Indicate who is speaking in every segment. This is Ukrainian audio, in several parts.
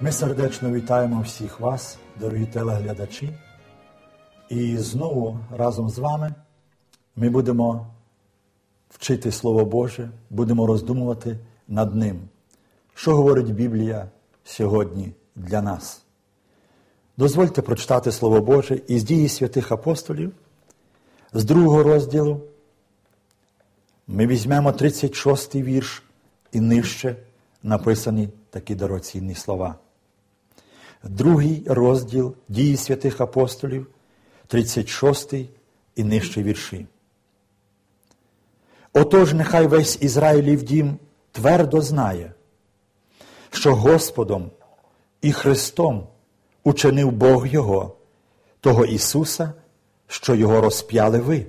Speaker 1: Ми сердечно вітаємо всіх вас, дорогі телеглядачі. І знову разом з вами ми будемо вчити Слово Боже, будемо роздумувати над ним. Що говорить Біблія сьогодні для нас? Дозвольте прочитати Слово Боже із дії святих апостолів з другого розділу. Ми візьмемо 36 й вірш і нижче написані такі дорогоцінні слова. Другий розділ дії святих апостолів, 36 і нижче вірші. Отож, нехай весь Ізраїлів дім твердо знає, що Господом і Христом учинив Бог Його, того Ісуса, що Його розп'яли ви.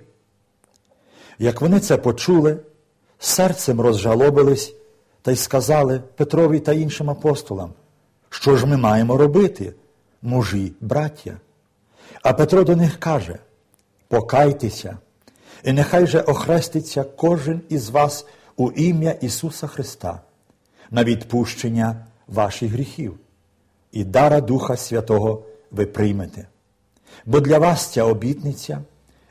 Speaker 1: Як вони це почули, серцем розжалобились та й сказали Петрові та іншим апостолам, що ж ми маємо робити, мужі, браття? А Петро до них каже: Покайтеся, і нехай же охреститься кожен із вас у ім'я Ісуса Христа на відпущення ваших гріхів, і дара Духа Святого ви приймете. Бо для вас ця обітниця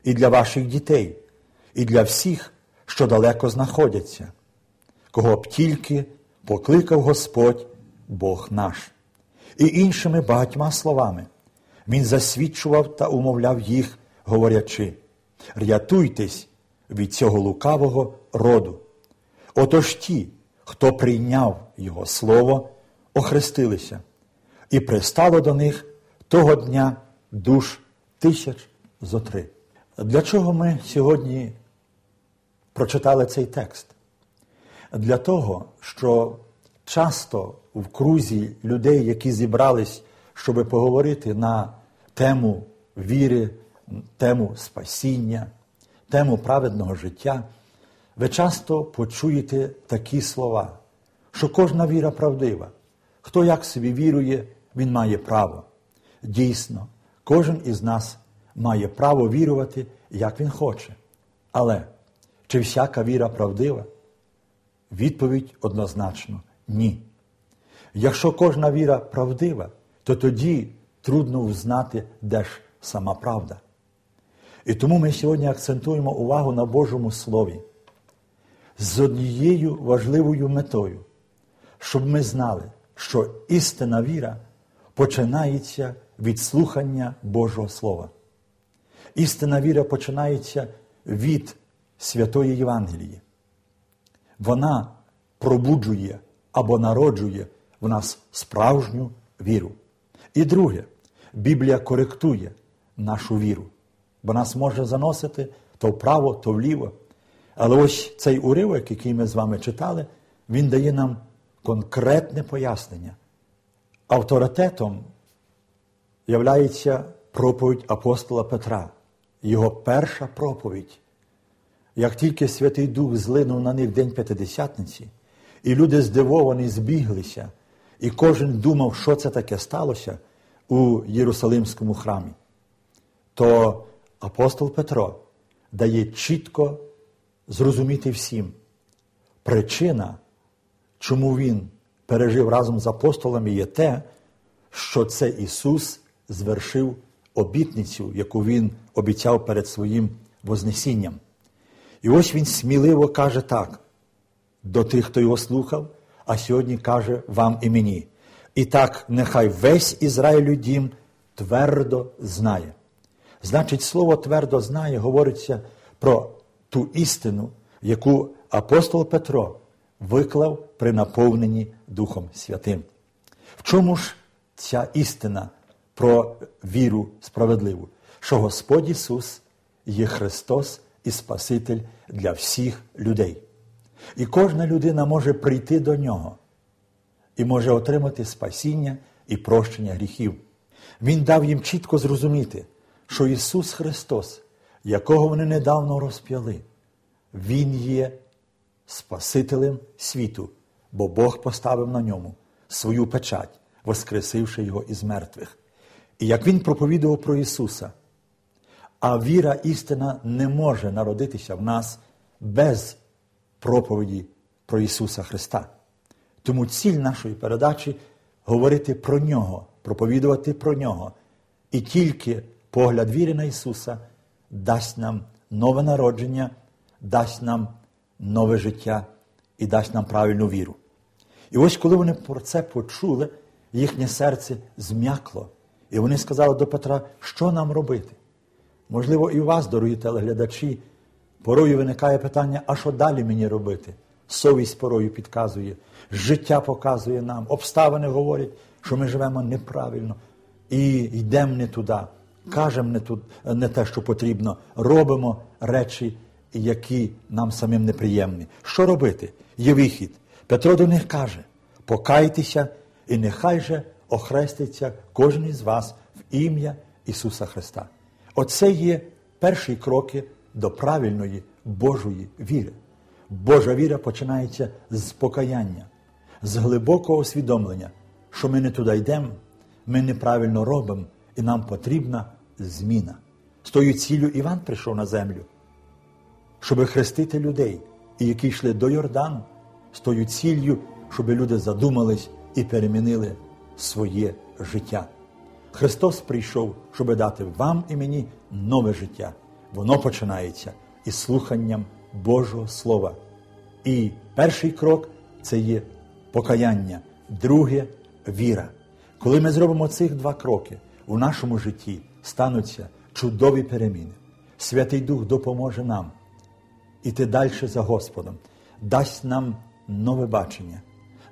Speaker 1: і для ваших дітей, і для всіх, що далеко знаходяться, кого б тільки покликав Господь Бог наш. І іншими багатьма словами Він засвідчував та умовляв їх, говорячи: рятуйтесь від цього лукавого роду. Отож ті, хто прийняв Його Слово, охрестилися, і пристало до них того дня душ тисяч зо три. Для чого ми сьогодні прочитали цей текст? Для того, що часто в крузі людей, які зібрались, щоб поговорити на тему віри, тему спасіння, тему праведного життя, ви часто почуєте такі слова, що кожна віра правдива. Хто як собі вірує, він має право. Дійсно, кожен із нас має право вірувати, як він хоче. Але чи всяка віра правдива? Відповідь однозначно ні. Якщо кожна віра правдива, то тоді трудно взнати, де ж сама правда. І тому ми сьогодні акцентуємо увагу на Божому Слові з однією важливою метою, щоб ми знали, що істинна віра починається від слухання Божого Слова. Істинна віра починається від Святої Євангелії. Вона пробуджує або народжує в нас справжню віру. І друге, Біблія коректує нашу віру, бо нас може заносити то вправо, то вліво. Але ось цей уривок, який ми з вами читали, він дає нам конкретне пояснення. Авторитетом являється проповідь апостола Петра, його перша проповідь. Як тільки Святий Дух злинув на них День П'ятидесятниці, і люди здивовані збіглися, і кожен думав, що це таке сталося у Єрусалимському храмі, то апостол Петро дає чітко зрозуміти всім причина, чому він пережив разом з апостолами, є те, що це Ісус звершив обітницю, яку Він обіцяв перед своїм Вознесінням. І ось він сміливо каже так до тих, хто його слухав, а сьогодні каже вам і мені. І так, нехай весь Ізраїлю дім твердо знає. Значить, слово твердо знає говориться про ту істину, яку апостол Петро виклав при наповненні Духом Святим. В чому ж ця істина про віру справедливу? Що Господь Ісус є Христос і Спаситель для всіх людей. І кожна людина може прийти до нього і може отримати спасіння і прощення гріхів. Він дав їм чітко зрозуміти, що Ісус Христос, якого вони недавно розп'яли, Він є Спасителем світу, бо Бог поставив на ньому свою печать, воскресивши Його із мертвих. І як Він проповідував про Ісуса, а віра істина не може народитися в нас без проповіді про Ісуса Христа. Тому ціль нашої передачі говорити про нього, проповідувати про нього. І тільки погляд віри на Ісуса дасть нам нове народження, дасть нам нове життя і дасть нам правильну віру. І ось коли вони про це почули, їхнє серце зм'якло. І вони сказали до Петра, що нам робити? Можливо, і вас, дорогі телеглядачі, порою виникає питання, а що далі мені робити? Совість порою підказує, життя показує нам, обставини говорять, що ми живемо неправильно і йдемо не туди, кажемо не, туд, не те, що потрібно, робимо речі, які нам самим неприємні. Що робити? Є вихід. Петро до них каже: покайтеся, і нехай же охреститься кожен із вас в ім'я Ісуса Христа. Оце є перші кроки до правильної Божої віри. Божа віра починається з покаяння, з глибокого усвідомлення, що ми не туди йдемо, ми неправильно робимо, і нам потрібна зміна. З тою ціллю Іван прийшов на землю, щоб хрестити людей, і які йшли до Йордану, з тою ціллю, щоб люди задумались і перемінили своє життя. Христос прийшов, щоб дати вам і мені нове життя. Воно починається із слуханням Божого Слова. І перший крок це є покаяння, друге віра. Коли ми зробимо цих два кроки, у нашому житті стануться чудові переміни. Святий Дух допоможе нам іти далі за Господом, дасть нам нове бачення,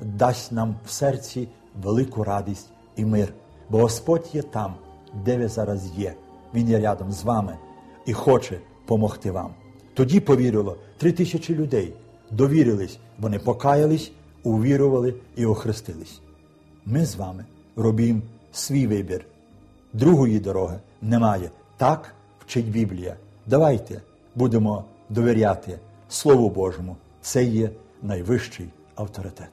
Speaker 1: дасть нам в серці велику радість і мир. Бо Господь є там, де ви зараз є. Він є рядом з вами і хоче помогти вам. Тоді повірило три тисячі людей, довірились, вони покаялись, увірували і охрестились. Ми з вами робимо свій вибір. Другої дороги немає. Так вчить Біблія. Давайте будемо довіряти Слову Божому. Це є найвищий авторитет.